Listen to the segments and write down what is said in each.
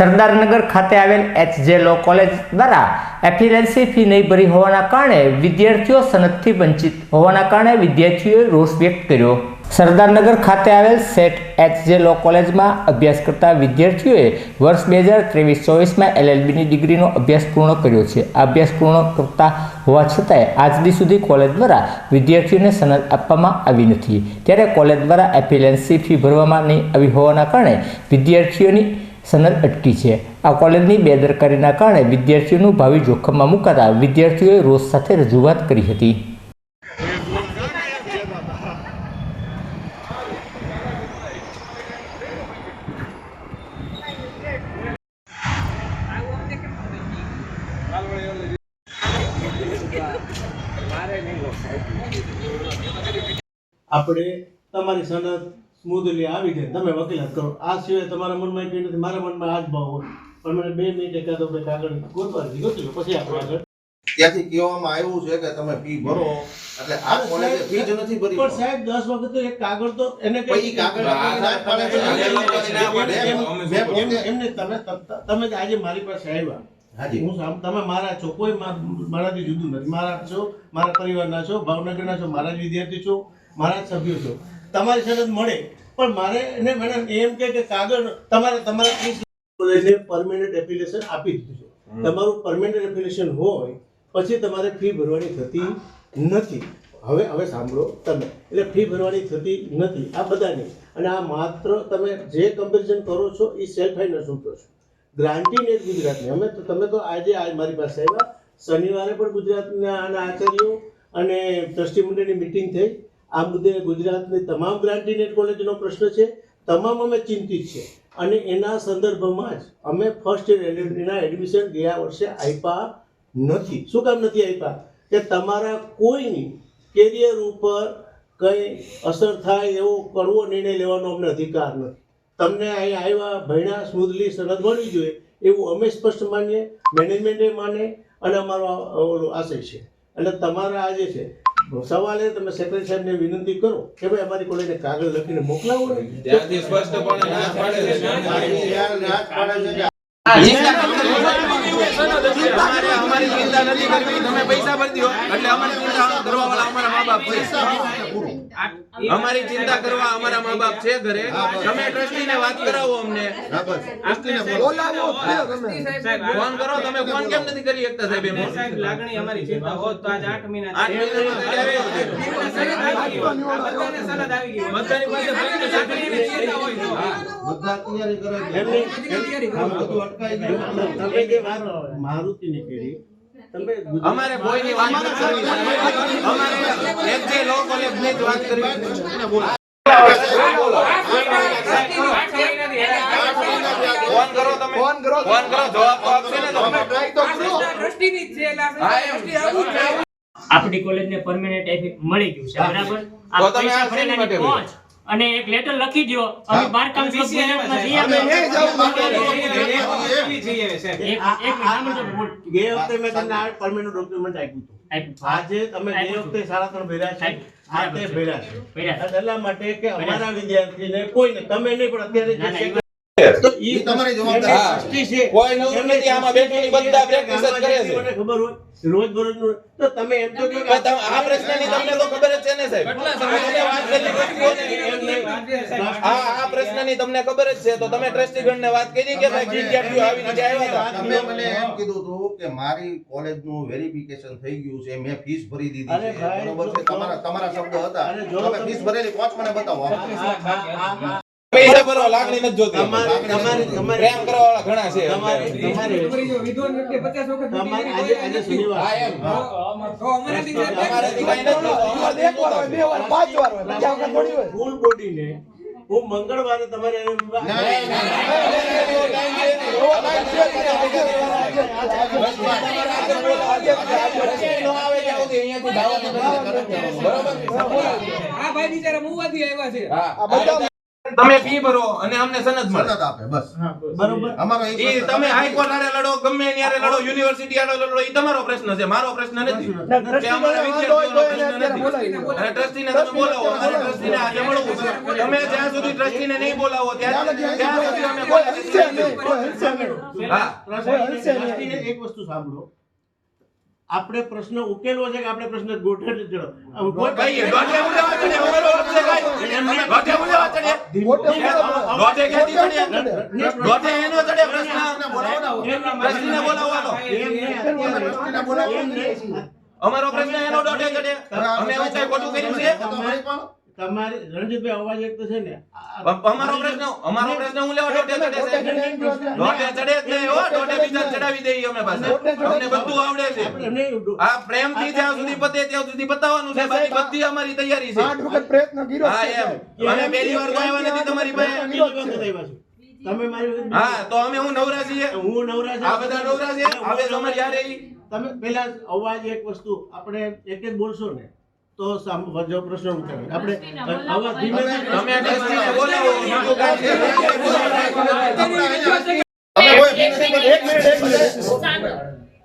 સરદારનગર ખાતે આવેલ એચજે લો કોલેજ દ્વારા એફિલેન્સી ફી નહીં ભરી હોવાના કારણે વિદ્યાર્થીઓ સનદથી વંચિત હોવાના કારણે વિદ્યાર્થીઓએ રોષ વ્યક્ત કર્યો. સરદારનગર ખાતે આવેલ સેટ એચજે લો કોલેજમાં અભ્યાસ કરતા વિદ્યાર્થીઓએ વર્ષ બે હજાર ત્રેવીસ ચોવીસમાં એલએલબીની ડિગ્રીનો અભ્યાસ પૂર્ણ કર્યો છે. આ અભ્યાસ પૂર્ણ કરતા હોવા છતાંય આજદી સુધી કોલેજ દ્વારા વિદ્યાર્થીઓને સનદ આપવામાં આવી નથી. ત્યારે કોલેજ દ્વારા એફિલેન્સી ફી ભરવામાં નહીં આવી હોવાના કારણે વિદ્યાર્થીઓની સનદ અટકી છે. આ કોલેજની બેદરકારીના કારણે વિદ્યાર્થીઓનું ભાવિ જોખમમાં મુકાતા વિદ્યાર્થીઓએ રોષ સાથે રજૂઆત કરી હતી. આપણે તમારી સનદ સ્મૂથલી આવી જાય તમે વકીલાત કરો આ સિવાય તમારા મનમાં કંઈ નથી મારા મનમાં આ જ ભાવ હોય પણ મને બે મિનિટ એકાદો બે કાગળ ગોતવા દીધી ગોતી લો પછી આપણે આગળ ત્યાંથી કહેવામાં આવ્યું છે કે તમે ફી ભરો એટલે આ કોલેજે ફી જ નથી ભરી પણ સાહેબ 10 વખત તો એક કાગળ તો એને પણ ઈ કાગળ એમને તમે તમે આજે મારી પાસે આવ્યા હાજી હું તમે મારા છો કોઈ મારાથી જુદું નથી મારા છો મારા પરિવારના છો ભાવનગરના છો મારા જ વિદ્યાર્થી છો મારા જ સભ્યો છો તમારી સાથે મળે. પણ મારે એને મેડમ એમ કે કાગળ તમારે તમારા ત્રીસ કોલેજને પરમેનન્ટ એપ્લિકેશન આપી દીધું છે. તમારું પરમેનન્ટ એપ્લિકેશન હોય પછી તમારે ફી ભરવાની થતી નથી. હવે હવે સાંભળો તમે. એટલે ફી ભરવાની થતી નથી. આ બધાની. અને આ માત્ર તમે જે કમ્પેરિઝન કરો છો એ સેલ્ફ ફાઇનાન્સ ઉપર છો ગ્રાન્ટી નેટ ગુજરાતની. અમે તો તમે તો આજે આજ મારી પાસે આવ્યા. શનિવારે પણ ગુજરાતના આના આચાર્યો અને ટ્રસ્ટી મંડળની મિટિંગ થઈ. આ મુદ્દે ગુજરાતની તમામ ગ્રાન્ટીનેટ કોલેજનો પ્રશ્ન છે. તમામ અમે ચિંતિત છે. અને એના સંદર્ભમાં જ અમે ફર્સ્ટ યર એલએલડીના એડમિશન ગયા વર્ષે આપ્યા નથી. શું કામ નથી આપ્યા? કે તમારા કોઈની કેરિયર ઉપર કંઈ અસર થાય એવો કડવો નિર્ણય લેવાનો અમને અધિકાર નથી. તમને અહીં આવ્યા ભણ્યા સ્મૂધલી સનદ મળવી જોઈએ એવું અમે સ્પષ્ટ માનીએ મેનેજમેન્ટે માને અને અમારો આશય છે. એટલે તમારા આ જે છે સવાલે તમે સેક્રેટરી સાહેબને વિનંતી કરો કે ભાઈ અમારી કોલેજને કાગળ લખીને મોકલાવો. ને ત્યાંથી સ્પષ્ટપણે ના પાડે છે. ના પાડે છે અમારે અમારી ચિંતા નથી કરવી. તમે પૈસા ભરી દો. એટલે અમારી ચિંતા કરવા વાળા અમારા મા બાપ છે. અમારી ચિંતા કરવા અમારા મા બાપ છે ઘરે. તમે ટ્રસ્ટી ને વાત કરાવો અમને. ફોન કરો. તમે ફોન કેમ નથી કરી શકતા સાહેબ એમ? લાગણી અમારી ચિંતા હોત તો આજ આઠ મહિના આઠ મહિના ત્યારે બધાને સનદ આવી ગઈ બધાની પાસે ભરીને certificate ચિંતા હોય તો. નીકળી. તમે અમારે કોઈની વાત કરવી અમારે એક જે લો કોલેજ જ વાત કરવી ફોન કરો ફોન કરો. જવાબ તો આપશે ને તમે. હા એમ. આપણી કોલેજને પરમેનન્ટ એફિક મળી ગયું છે બરાબર? આ પૈસા પહોંચ અને એક લેટર લખી દો અમે બાર કામ BCA માં જઈએ તો એક એક આ- આ- નામ તો બોલ. ગયા વખતે મેં તમને આ પરમેનન્ટ ડોક્યુમેન્ટ આપ્યું હતું. આજે તમે ગયા વખતે સાડા ત્રણ ભેરા છે. આજે ભેરા ભર્યા છે. એટલા માટે કે અમારા વિદ્યાર્થીને કોઈને તમે નહીં પણ અત્યારે ના, ના, તો ઈ ઈ તમારી જવાબદારી. છે. કોઈ નવું નથી, આમાં બેઠેલી બધા practice જ કરે છે. મને ખબર હોય રોજબરોજનું તો તમે એમ તો કે આ પ્રશ્નની તમને તો ખબર જ છે ને સાહેબ. તમે વાત કરી આ આ પ્રશ્નની તમને ખબર જ છે. તો તમે ટ્રસ્ટી ગણને વાત કરી કે ભાઈ વિદ્યાર્થીઓ આવી રીતે આવ્યા હતા? તમે મને એમ કીધું હતું કે મારી કોલેજનું વેરિફિકેશન થઈ ગયું છે. મેં ફીસ ભરી દીધી છે. બરોબર છે? તમારા તમારા શબ્દો હતા. જો તમે ફીસ ભરેલી પાંચ મને બતાવો. પૈસા ભરવા લાગણી નથી જોતી તમારે- તમારે- તમારે- પ્રેમ કરવા વાળા ઘણા છે હા, મંગળવારે તમારે નહીં, આ ભાઈ બિચારા મુવાથી આવ્યા છે હા. તમે ફી ભરો અને અમને સનદ મળે. સનદ આપે બસ. બરોબર. અમારો એ તમે હાઈકોર્ટ આડે લડો ગમે ત્યારે લડો યુનિવર્સિટી આડે લડો એ તમારો પ્રશ્ન છે મારો પ્રશ્ન નથી. કે અમારા વિદ્યાર્થીઓનો પ્રશ્ન નથી. અને ટ્રસ્ટીને તમે બોલાવો અમારે ટ્રસ્ટીને આજે મળવું છે. તમે જ્યાં સુધી ટ્રસ્ટીને નહીં બોલાવો ત્યાં ત્યાં સુધી અમે કોઈ હા. ટ્રસ્ટીને એક વસ્તુ સાંભળો. આપણે પ્રશ્ન ઉકેલવો છે કે આપણે પ્રશ્ન ગોઠે જ જડો આમ કોઈ કહીએ દોઢે ઉલેવા ચડે અમારો હક છે કાંઈ? દોઢે ઉલેવા ચડે દોઢે ક્યાંથી ચડે દોઢે એનો ચડે પ્રશ્ન ટ્રસ્ટીને બોલાવવાનો એમ નહીં, એમ નહીં. અમારો પ્રશ્ન એનો ડોટે ચડે અમે એવું કઈ ખોટું કર્યું છે તમારી રણજીતભાઈ અવાજ એક તો છે ને અમારો પ્રશ્ન અમારો પ્રશ્ન હું લેવા ડોટે ચડે છે? ડોટે ચડે જ નહીં હો દોઢે બીજા ચડાવી દઈએ અમે પાસે અમને બધું આવડે છે. આ પ્રેમથી જ્યાં સુધી પતે ત્યાં સુધી બતાવવાનું છે બાકી બધી અમારી તૈયારી છે. આઠ વખત પ્રયત્ન કર્યો હા એમ. અમે પહેલી વાર કોઈ આવ્યા નથી તમારી પાસે. બીજી વખત આવ્યા છો. તમે મારી હા તો અમે હું નવરા છીએ? હું નવરા છું. આ બધા નવરા છે? હવે તમારે યાર તમે પેલા અવાજ એક વસ્તુ આપણે એક જ બોલશો ને. તો સામ- જો પ્રશ્ન ઉઠાવે આપણે અવાજ ધીમે ધીમે- છે.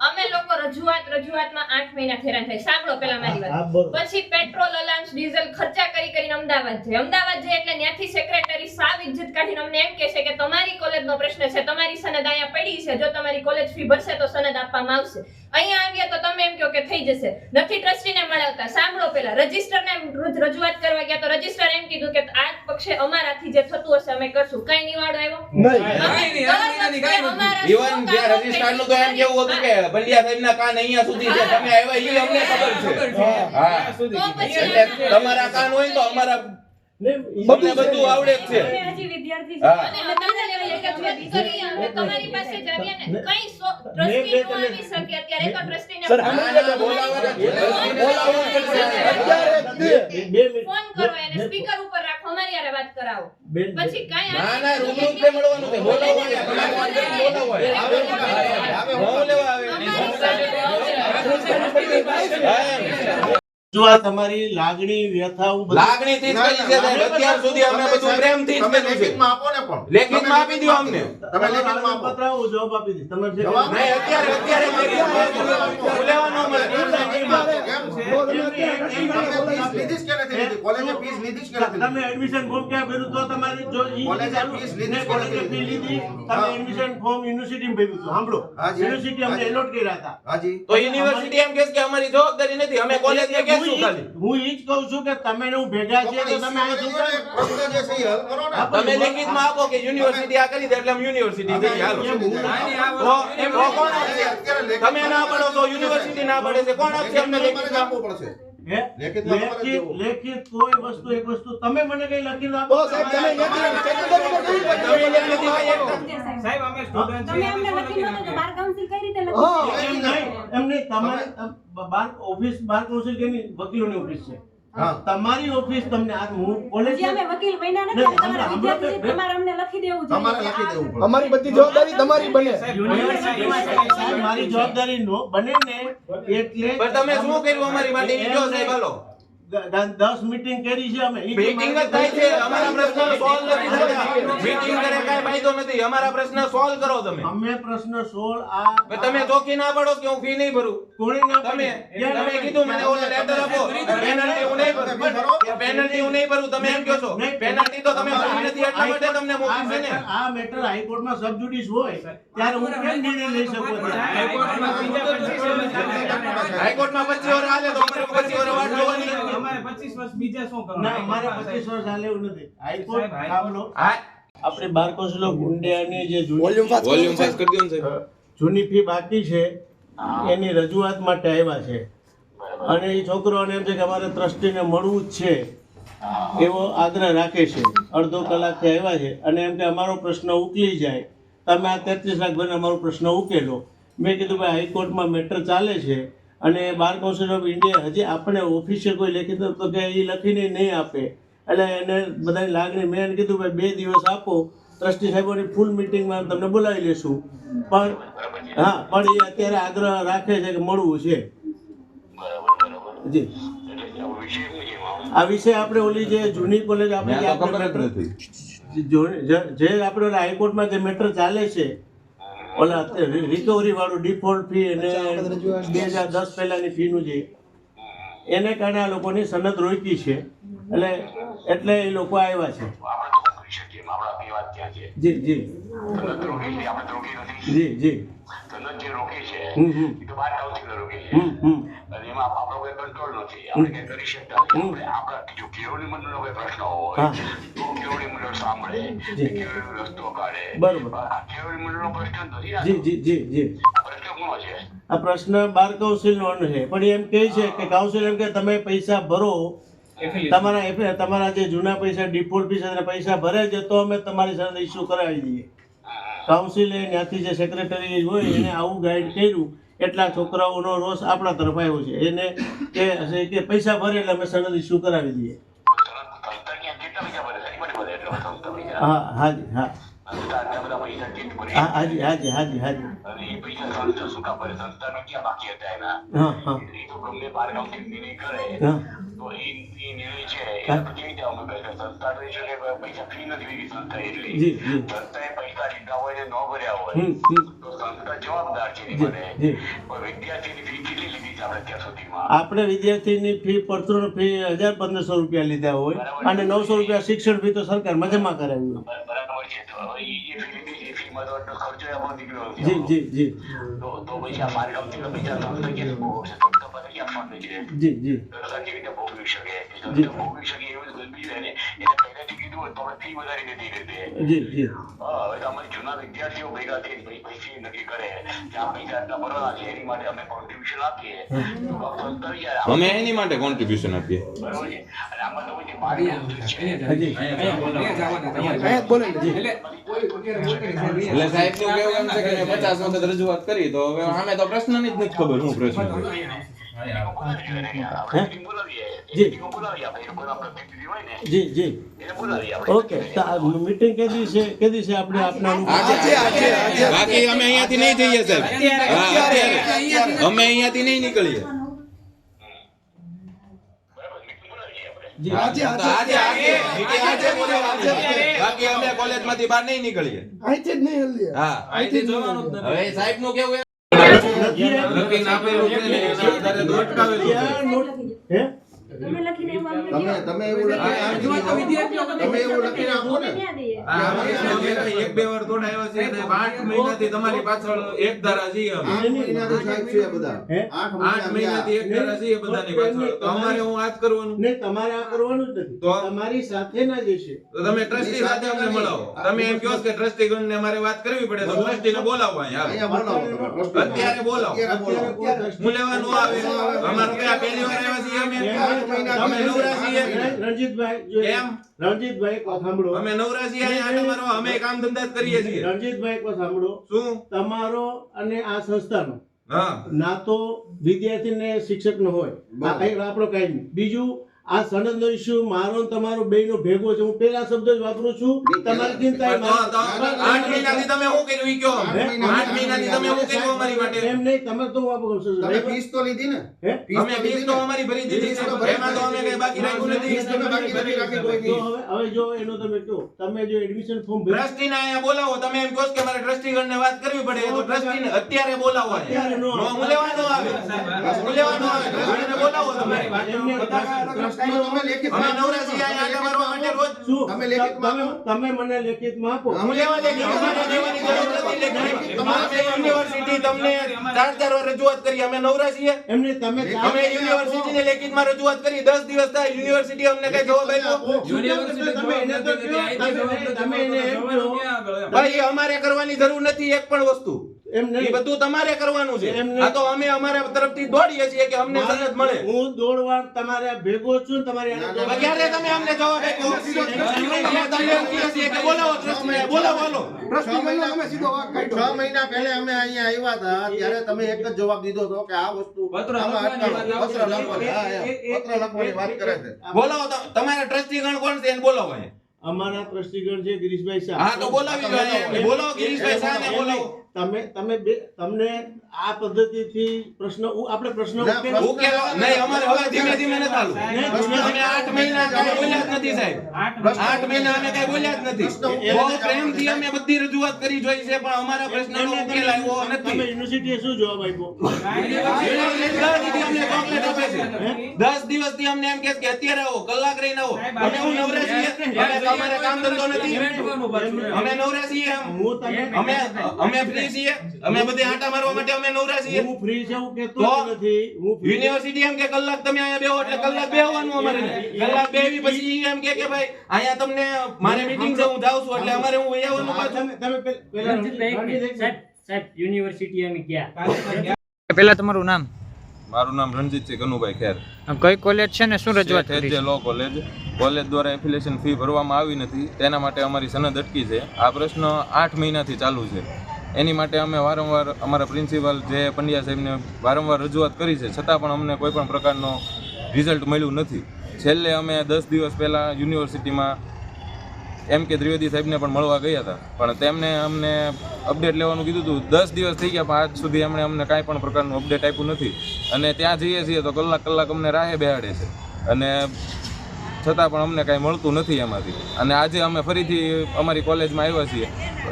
અમે લોકો રજૂઆત રજૂઆતમાં આઠ મહિના હેરાન થાય. સાંભળો પેલા મારી વાત. પછી પેટ્રોલ અલાઉન્સ ડીઝલ ખર્ચા કરી કરીને અમદાવાદ જાય અમદાવાદ જાય એટલે ત્યાંથી સેક્રેટરી સાવ ઇજ્જત કાઢીને અમને એમ કહેશે કે તમારી કોલેજનો પ્રશ્ન છે. તમારી સનદ અહીંયા પડી છે. જો તમારી કોલેજ ફી ભરશે તો સનદ આપવામાં આવશે. અહીંયા આવ્યા તો તમે એમ કહો કે થઈ જશે. નથી ટ્રસ્ટીને મળાવતા. સાંભળો પેલા રજિસ્ટરને રજૂઆત કરવા ગયા તો રજિસ્ટર એમ કીધું કે આ પક્ષે અમારાથી જે થતું હશે અમે કરશું. કઈ નિવાડો આવ્યો? ઇવન જે રજિસ્ટ્રારનું તો એમ કેવું હતું કે બલિયા સાહેબના કાન અહીંયા સુધી છે. તમે આવ્યા એ અમને ખબર છે. હા. તમારા કાન હોય તો અમારા નહીં, બધું આવડે જ છે. અને અમારે લેવલે કે વાત કરી, અમે તમારી પાસે જ ને. કઈ ટ્રસ્ટી નો આવી શકે અત્યારે એક સર, ફોન ના, ના, બોલાવવાના જ છે. બોલાવો અત્યારે બે- બે મિનિટ. ફોન કરો એને સ્પીકર ઉપર રાખો. અમારી હારે વાત કરાવો. પછી કાંઈ ના ના રૂબરૂ જ મળવાનું છે. બોલાવો અહીંયા. તમારે વાંધો નહીં, બોલાવો અહીંયા. આવે આવે હા, એમ. જો આ તમારી લાગણી વ્યથાઓ લાગણી થી જ કરી છે અત્યાર સુધી અમે બધું પ્રેમથી તમે છે લેખિતમાં આપો ને પણ લેખિતમાં આપી દો અમને તમે લેખિતમાં આપો પત્ર જવાબ આપી દઈશ. તમે જવાબ? નહીં અત્યારે અત્યારે તમે અત્યારે તમે ફીસ લીધી જ કે નથી લીધી? કોલેજે ફીસ લીધી જ કે નથી તમે લીધી? એડમિશન ફોર્મ ક્યાં ભર્યું તો તમારી જો ઈ કોલેજે ફીસ લીધી ને કે કોલેજે નથી ફી લીધી તમે હા. એડમિશન ફોર્મ યુનિવર્સિટીમાં ભર્યું હતું સાંભળો હાજી. યુનિવર્સિટી અમને હાજી. એલોટ કર્યા હતા હાજી તો યુનિવર્સિટી એમ કહે છે કે અમારી જવાબદારી નથી અમે કોલેજ ને હું કહેશું ઈ- ખાલી હું ઈ જ કહું છું કે તમે ને હું ભેગા તો છીએ પણ તો તમે આ issue ચિંતા બન્યો ને, પ્રશ્ન જે છે એ હલ કરો ને. હા, તમે લેખિતમાં આપો કે યુનિવર્સિટી આ કરી દે એટલે અમે યુનિવર્સિટી જઈએ હાલો એમ હું તો એમ તો કોણ આપશે અત્યારે લેખિત- તમે ના પડો તો યુનિવર્સિટી ના પડે છે કોણ આપશે અમને લેખિતમાં તમારે જ લેખિતમાં આપવું પડશે. હે? લેખિતમાં તમારે જ લેખિત લેખિત કોઈ વસ્તુ એક વસ્તુ તમે મને કઈ લખીને આપો સાહેબ. સાહેબ અમે સ્ટુડન્ટ તમે અમને લખી નહોતું બાર કાઉન્સિલ કઈ રીતે લખી એમ નહીં એમ નહીં તમારે બાર ઓફિસ બાર કૌન્સિલ કે નહીં વકીલોની ઓફિસ છે. તમારી ઓફિસ તમને આ હું કોલેજ અમે વકીલ બન્યા નથી તમારા વિદ્યાર્થી તમારે અમને લખી દેવું જોઈએ. તમારે લખી દેવું પડે. અમારી બધી જવાબદારી તમારી બને. સાહેબ, મારી જવાબદારી નો બને ને એટલે પણ તમે શું કર્યું અમારી માટે વિડિયો સાહેબ હાલો. દસ મીટિંગ કરી છે અમે. મીટિંગ જ થાય છે. અમારા પ્રશ્ન સોલ્વ નથી થતા. મીટિંગ કરે કાઈ ફાયદો નથી. અમારા પ્રશ્ન સોલ્વ કરો તમે. અમે પ્રશ્ન સોલ્વ આ તમે ચોખ્ખી ના પડો કે હું ફી નહીં ભરું? કોણે ના તમે તમે કીધું મને ઓલો લેટર આપો. પેનલ્ટી હું નહીં ભરું. પેનલ્ટી હું નહીં ભરું તમે એમ કહો છો. પેનલ્ટી તો તમે ભરી નથી. એટલા માટે તમને આ મોકલી છે ને. મેટર- આ મેટર હાઈકોર્ટમાં સબજુડિસ હોય ત્યારે હું કેમ નિર્ણય લઈ શકું? હાઈકોર્ટમાં બીજા 25 વર્ષ ચાલે. હાઈકોર્ટમાં પચીસ વર્ષ હાલે તો અમારે પછી ઓર વાટ જોવાની અમારે 25 વર્ષ બીજા શું ના કરવાનું અમારે વર્ષ હાલે એવું નથી હાઈકોર્ટ સાહેબ, આપણે બાર કોસલો ગુંડિયાની જે જૂની વોલ્યુમ ફાસ્ટ વોલ્યુમ ફાસ્ટ કરી દો સાહેબ. જૂની ફી બાકી છે. એની રજૂઆત માટે આવ્યા છે. અને એ છોકરોને એમ છે કે અમારે ટ્રસ્ટીને મળવું જ છે. એવો આગ્રહ રાખે છે. અડધો કલાકથી આવ્યા છે. અને એમ કે અમારો પ્રશ્ન ઉકલી જાય. તમે આ તેત્રીસ લાખ ભરીને અમારો પ્રશ્ન ઉકેલો. મેં કીધું ભાઈ હાઈકોર્ટમાં મેટર ચાલે છે. અને બાર કાઉન્સિલ ઓફ ઇન્ડિયા હજી આપણે ઓફિસે કોઈ લેખિત તો કે એ લખીને નહીં આપે. એટલે એને બધાની લાગણી મેં એને કીધું ભાઈ બે દિવસ આપો ટ્રસ્ટી સાહેબોની ફૂલ મિટિંગમાં તમને બોલાવી લેશું. પણ હા પણ એ અત્યારે આગ્રહ રાખે છે કે મળવું છે. જી. આ વિષય આપણે ઓલી જે જૂની કોલેજ આપણે જે આપણે જે- જે આપણે ઓલા હાઈકોર્ટમાં જે મેટર ચાલે છે ઓલા રિકવરી વાળું ડિફોલ્ટ ફી અને બે હજાર દસ પહેલાની ફીનું જે એને કારણે આ લોકોની સનદ રોકી છે. એટલે એટલે એ લોકો આવ્યા છે. જી જી. સનદ રોકી છે આપણે તો રોકી નથી. જી જી. સનદ જે રોકી છે હમ. એમાં આપણો કોઈ કંટ્રોલ નથી. આપણે કઈ કરી શકતા આપણે આપણા જો કેળવણી મંડળનો કોઈ પ્રશ્ન હોય હા. તો કેળવણી મંડળ સાંભળે જી. રસ્તો કાઢે. બરોબર. આ મંડળનો પ્રશ્ન જ નથી આ. જી જી જી. જી પ્રશ્ન કોનો છે? આ પ્રશ્ન બાર કાઉન્સિલનો છે. પણ એમ કહે છે કે કાઉન્સિલ એમ કે તમે પૈસા ભરો. તમારા તમારા જે જૂના પૈસા ડિપોઝિટ પૈસા અને પૈસા ભરે છે તો અમે તમારી સાથે ઇસ્યુ કરાવી દઈએ. કાઉન્સિલે ત્યાંથી જે સેક્રેટરી હોય એને આવું ગાઈડ કર્યું એટલા છોકરાઓનો રોષ આપણા તરફ આવ્યો છે. એને કે કે પૈસા ભરે એટલે અમે સનદ ઇસ્યુ કરાવી દઈએ? હા હાજી હા સંસ્થા આટલા બધા પૈસા ચેક ભરે હા હાજી હાજી હાજી હાજી. અને પૈસા સંસ્થા શું કામ સંસ્થાનો ક્યાં બાકી હતા એના? હા હા. એ તો ગમે બાર કાઉન્સિલ નિર્ણય કરે. તો એ એ નિર્ણય છે. એ કેવી રીતે અમે કરે સંસ્થા તો છે પૈસા નથી લીધી સંસ્થા એટલી. જી જી. સંસ્થાએ પૈસા લીધા હોય ને ન ભર્યા હોય તો સંસ્થા જવાબદાર છે માટે વિદ્યાર્થીની ફી કેટલી લીધી છે આપણે વિદ્યાર્થી સુધીમાં? આપણે વિદ્યાર્થીની ફી પરચુરણ ફી હજાર પંદરસો રૂપિયા લીધા હોય અને નવસો રૂપિયા શિક્ષણ ફી તો સરકારમાં જમા કરાવી હોય. બરાબર છે. તો એ એ ખર્ચો એમાં નીકળ્યો જી જી જી. તો પૈસા સંસ્થા ક્યાંથી ભોગવશે સંસ્થા પાસે ક્યાં ફંડ છે. જી જી. સંસ્થા કેવી રીતે ભોગવી શકે એ ભોગવી શકે એવું ગલતી એને પહેલેથી કીધું હોય તો આપણે ફી વધારી નથી રીતે જી જી હા, હવે તો અમારી જૂના વિદ્યાર્થીઓ ભેગા થઈને ભાઈ પૈસી નક્કી કરે કે આ પૈસા આટલા ભરવાના છે એની માટે અમે કોન્ટ્રીબ્યુશન આપીએ તો આ સંસ્થા વિચારે આ અમે એની માટે કોન્ટ્રીબ્યુશન આપીએ બરોબર છે અને આમાં તો જે બાર કાઉન્સિલ છે હાજી અહીંયા જ બોલે ને જી એટલે સાહેબનું કેવું એમ છે કે મેં પચાસ વખત રજૂઆત કરી તો હવે સામે તો પ્રશ્નની જ નથી ખબર શું પ્રશ્ન જી. જી જી. ઓકે મીટિંગ કે દિવસે કે દિવસે આપણે આપનાનું? આજે આજે આજે બાકી અમે અહીંયાથી નહીં જઈએ સાહેબ. અત્યારે અમે અહીંયાથી નહીં નીકળીએ. બાકી અમે કોલેજમાંથી બહાર નહીં નીકળીએ. હવે સાહેબનું કેવું લખીને આપેલું છે ને તમે લખીને તમે તમે એવું તમે એવું લખીને આપો ને. એક બે વાર આવ્યા છે અને આઠ મહિનાથી તમારી પાછળ એક ધારા છીએ અમે. આઠ મહિનાથી સાહેબ છે બધા. હે? આઠ આઠ મહિનાથી એક ધારા છીએ બધાની પાછળ. તો અમારે હું આ કરવાનું? ને તમારે આ કરવાનું જ નથી. તો? તમારી સાથેના જે છે. તો તમે ટ્રસ્ટી સાથે અમને મળાવો તમે એમ કહો કે ટ્રસ્ટી ગણને મારે વાત કરવી પડે તો ટ્રસ્ટીને બોલાવો અહીંયા. અહીંયા બોલાવો અત્યારે બોલાવો. હું લેવાનું આવે. અમારે ક્યાં પહેલી વાર આવ્યા છીએ અમે. રણજીતભાઈ જો કેમ? રણજીતભાઈ કો સાંભળો. અમે નવરા છીએ અહીંયા અમે કામ ધંધા કરીએ છીએ. રણજીતભાઈ કો સાંભળો. શું? તમારો અને આ સંસ્થાનો હા. ના તો વિદ્યાર્થીને શિક્ષક નો હોય. આપણો કઈ બીજું આ સનદ નો ઇસ્યુ મારો તમારો બે નો ભેગો છે. હું પેલા શબ્દ જ વાપરું છું. તમારી ચિંતા આઠ મહિનાથી તમે શું કર્યું ઈ કહો આઠ મહિનાથી તમે શું કર્યું અમારી માટે? એમ નહીં તમે તો વાપરો છો તમે ફીસ તો લીધી ને? હે? અમે ફીસ તો અમારી ભરી દીધી છે. એમાં તો અમે કઈ બાકી રાખ્યું નથી. ફીસ તમે બાકી નથી રાખી તો હવે હવે જો એનો તમે કહો તમે જો એડમિશન ફોર્મ ભર્યું ટ્રસ્ટી ને અહીંયા બોલાવો. તમે એમ કહો કે મારે ટ્રસ્ટી ગણને વાત કરવી પડે. તો ટ્રસ્ટી ને અત્યારે બોલાવો અત્યારે નો. નો, હું લેવાનો આવે. હું લેવાનો આવે. ટ્રસ્ટી ને બોલાવો તમે. એમને પ્રશ્નો તમે લેખિતમાં અમે નવરા છીએ મારવા માટે રોજ તમે લેખિતમાં તમે તમે મને લેખિતમાં આપો. હું લેવા દે અમારે દેવાની જરૂર નથી. લેખિત. અમે યુનિવર્સિટી તમને ચાર ચાર વાર રજૂઆત કરી. અમે નવરા એમને તમે અમે યુનિવર્સિટીને લેખિતમાં રજૂઆત કરી. દસ દિવસ થાય યુનિવર્સિટી અમને કઈ જવાબ આપ્યો? તમે એને તો તમે- તમે એને ભાઈ અમારે કરવાની જરૂર નથી એક પણ વસ્તુ. એમ નહીં. બધું તમારે કરવાનું છે. આ તો અમે અમારા તરફથી દોડીએ છીએ કે અમને સનદ મળે. હું દોડવા તમારે ભેગો છું ને તમારી હારે હવે ક્યારે તમે અમને જવાબ આપ્યો અમે તમને એમ કહીએ છીએ કે બોલાવો ટ્રસ્ટીને, બોલાવો હાલો. છ મહિના અમે સીધો વાંક કાઢ્યો. છ મહિના પહેલા અમે અહીંયા આવ્યા હતા. ત્યારે તમે એક જ જવાબ દીધો હતો કે આ વસ્તુ પત્ર. પત્ર લખવાની વાત. કરે છે. બોલાવો તમારા ટ્રસ્ટી ગણ કોણ છે એને બોલાવો. અમારા ટ્રસ્ટીગણ છે ગિરીશભાઈ શાહ. હા તો બોલાવી બોલો. બોલાવો ગિરીશભાઈ શાહને બોલાવો. તમે તમે બે તમને આ પદ્ધતિથી પ્રશ્ન આપણે પ્રશ્ન નહીં અમારે હવે ધીમે ધીમે નથી ચાલુ અમે આઠ મહિના બોલ્યા જ નથી સાહેબ આઠ મહિના અમે કઈ બોલ્યા જ નથી બહુ પ્રેમથી અમે બધી રજૂઆત કરી જોઈ છે પણ અમારા પ્રશ્નનો ઉકેલ આવ્યો તમે યુનિવર્સિટીએ શું જવાબ આપ્યો દસ દિવસથી અમને એમ કે અત્યારે આવો કલાક રહીને આવો અમે હું નવરા છીએ અમારે કામ ધંધો નથી અમે નવરા છીએ એમ. અમે અમે ફ્રી છીએ અમે બધી આંટા મારવા માટે અમે નવરા છીએ? હું ફ્રી છે હું કહેતો તો? નથી. હું યુનિવર્સિટી એમ કે કલાક તમે અહીંયા બેહો એટલે કલાક બેહવાનું અમારે. કલાક બેહી પછી એમ કે કે ભાઈ અહીંયા તમને મારે મીટિંગ છે હું જાઉં છું એટલે અમારે હું આવવાનું પાછું. તમે તમે પે- પેલા રણજીતભાઈ, એક મિનિટ. સાહેબ સાહેબ યુનિવર્સિટી અમે ગયા. પહેલા તમારું નામ? મારું નામ રણજીતસિંહ કનુભાઈ ખેર. કઈ કોલેજ છે ને શું રજૂઆત કરી છે? લો કોલેજ કોલેજ દ્વારા એફિલિએશન ફી ભરવામાં આવી નથી. તેના માટે અમારી સનદ અટકી છે. આ પ્રશ્ન આઠ મહિનાથી ચાલુ છે. એની માટે અમે વારંવાર અમારા પ્રિન્સિપાલ જે પંડ્યા સાહેબને વારંવાર રજૂઆત કરી છે, છતાં પણ અમને કોઈ પણ પ્રકારનો રિઝલ્ટ મળ્યું નથી. છેલ્લે અમે દસ દિવસ પહેલાં યુનિવર્સિટીમાં એમ કે ત્રિવેદી સાહેબને પણ મળવા ગયા હતા. પણ તેમને અમને અપડેટ લેવાનું કીધું હતું. દસ દિવસ થઈ ગયા, પણ આજ સુધી એમણે અમને કાંઈ પણ પ્રકારનું અપડેટ આપ્યું નથી. અને ત્યાં જઈએ છીએ તો કલાક કલાક અમને રાહે બેહાડે છે. અને છતાં પણ અમને કાંઈ મળતું નથી એમાંથી. અને આજે અમે ફરીથી અમારી કોલેજમાં આવ્યા છીએ.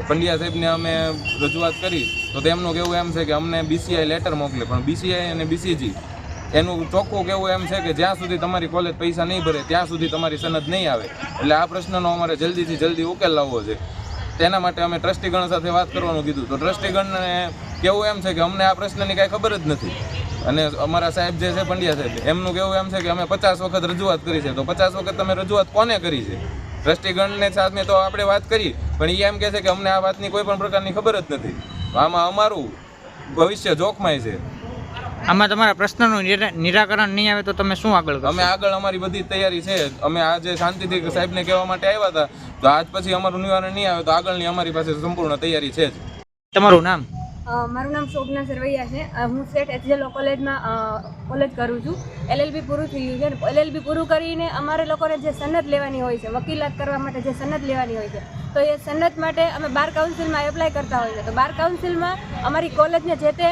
પંડ્યા સાહેબને અમે રજૂઆત કરી, તો તેમનું કહેવું એમ છે કે અમને બીસીઆઈ લેટર મોકલે, પણ બીસીઆઈ અને બીસીજી એનું ચોખ્ખું કહેવું એમ છે કે જ્યાં સુધી તમારી કોલેજ પૈસા નહીં ભરે, ત્યાં સુધી તમારી સનદ નહીં આવે. એટલે આ પ્રશ્નનો અમારે જલ્દીથી જલ્દી ઉકેલ લાવવો છે. તેના માટે અમે ટ્રસ્ટીગણ સાથે વાત કરવાનું કીધું. તો ટ્રસ્ટીગણને કેવું એમ છે કે અમને આ પ્રશ્નની કાંઈ ખબર જ નથી. અને અમારા સાહેબ જે છે પંડ્યા સાહેબ એમનું કેવું એમ છે કે અમે પચાસ વખત રજૂઆત કરી છે. તો પચાસ વખત તમે રજૂઆત કોને કરી છે? ટ્રસ્ટીગણને સાથે તો આપણે વાત કરી પણ એ એમ કહે છે કે અમને આ વાતની કોઈ પણ પ્રકારની ખબર જ નથી. આમાં અમારું ભવિષ્ય જોખમાય છે. આમાં તમારા પ્રશ્નનું નિરાકરણ નહીં આવે તો તમે શું આગળ અમે આગળ અમારી બધી તૈયારી છે. અમે આજે શાંતિથી સાહેબને કહેવા માટે આવ્યા હતા તો આજ પછી અમારું નિવારણ નહીં આવે તો આગળની અમારી પાસે સંપૂર્ણ તૈયારી છે જ. તમારું નામ? મારું નામ શોભના સરવૈયા છે. હું સ્ટેટ એચજેલો કોલેજમાં કોલેજ કરું છું. એલએલબી પૂરું થયું છે અને એલએલબી પૂરું કરીને અમારે લોકોને જે સનદ લેવાની હોય છે, વકીલાત કરવા માટે જે સનદ લેવાની હોય છે, તો એ સનદ માટે અમે બાર કાઉન્સિલમાં એપ્લાય કરતા હોઈએ તો બાર કાઉન્સિલમાં અમારી કોલેજને જે તે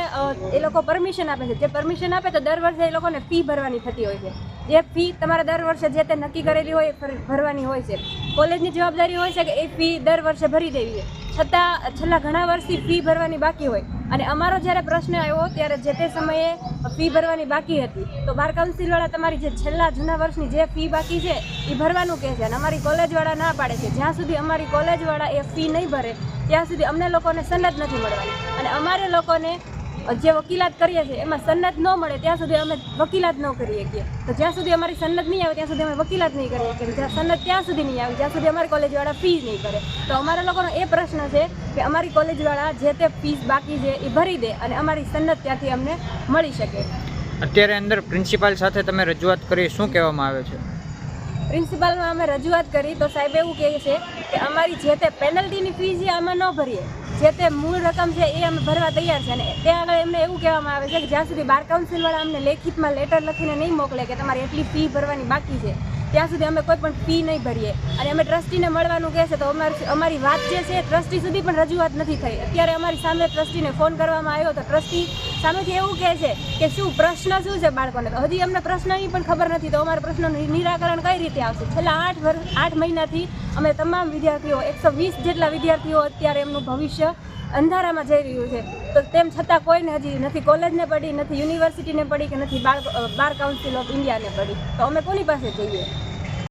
એ લોકો પરમિશન આપે છે. જે પરમિશન આપે તો દર વર્ષે એ લોકોને ફી ભરવાની થતી હોય છે. જે ફી તમારે દર વર્ષે જે તે નક્કી કરેલી હોય ભરવાની હોય છે. કોલેજની જવાબદારી હોય છે કે એ ફી દર વર્ષે ભરી દેવી છે છતાં, છેલ્લા ઘણા વર્ષથી ફી ભરવાની બાકી હોય. અને અમારો જ્યારે પ્રશ્ન આવ્યો ત્યારે જે તે સમયે ફી ભરવાની બાકી હતી. તો બાર કાઉન્સિલવાળા તમારી જે છેલ્લા જૂના વર્ષની જે ફી બાકી છે, એ ભરવાનું કહે છે અને અમારી કોલેજવાળા ના પાડે છે. જ્યાં સુધી અમારી કોલેજવાળા એ ફી નહીં ભરે, ત્યાં સુધી અમને લોકોને સનદ નથી મળવાની. અને અમારે લોકોને જે વકીલાત કરીએ છીએ એમાં સન્નત ન મળે ત્યાં સુધી અમે વકીલાત ન કરી શકીએ. તો જ્યાં સુધી અમારી સન્નત નહીં આવે ત્યાં સુધી અમે વકીલાત નહીં કરી શકીએ. જ્યાં સન્નત ત્યાં સુધી નહીં આવે જ્યાં સુધી અમારી કોલેજવાળા ફી નહીં કરે તો અમારા લોકોનો એ પ્રશ્ન છે કે અમારી કોલેજવાળા જે તે ફીસ બાકી છે એ ભરી દે અને અમારી સન્નત ત્યાંથી અમને મળી શકે. અત્યારે અંદર પ્રિન્સિપાલ સાથે તમે રજૂઆત કરી શું કહેવામાં આવે છે? પ્રિન્સિપાલમાં અમે રજૂઆત કરી તો સાહેબ એવું કહે છે કે અમારી જે તે પેનલ્ટીની ફી છે અમે ન ભરીએ. જે તે મૂળ રકમ છે એ અમે ભરવા તૈયાર છે અને ત્યાં આગળ એમને એવું કહેવામાં આવે છે કે જ્યાં સુધી બાર કાઉન્સિલવાળા અમને લેખિતમાં લેટર લખીને નહીં મોકલે કે તમારે એટલી ફી ભરવાની બાકી છે, ત્યાં સુધી અમે કોઈ પણ ફી નહીં ભરીએ. અને અમે ટ્રસ્ટીને મળવાનું કહે છે તો અમારી અમારી વાત જે છે ટ્રસ્ટી સુધી પણ રજૂઆત નથી થઈ. અત્યારે અમારી સામે ટ્રસ્ટીને ફોન કરવામાં આવ્યો તો ટ્રસ્ટી સામેથી એવું કહે છે કે શું પ્રશ્ન શું છે બાળકોને? તો હજી અમને પ્રશ્નની પણ ખબર નથી, તો અમારા પ્રશ્નનું નિરાકરણ કઈ રીતે આવશે? છેલ્લા આઠ વર્ષ આઠ મહિનાથી અમે તમામ વિદ્યાર્થીઓ, એકસો વીસ જેટલા વિદ્યાર્થીઓ અત્યારે એમનું ભવિષ્ય અંધારામાં જઈ રહ્યું છે. તો તેમ છતાં કોઈને હજી નથી કોલેજને પડી, નથી યુનિવર્સિટીને પડી કે નથી બાર બાર કાઉન્સિલ ઓફ ઇન્ડિયાને પડી. તો અમે કોની પાસે જઈએ?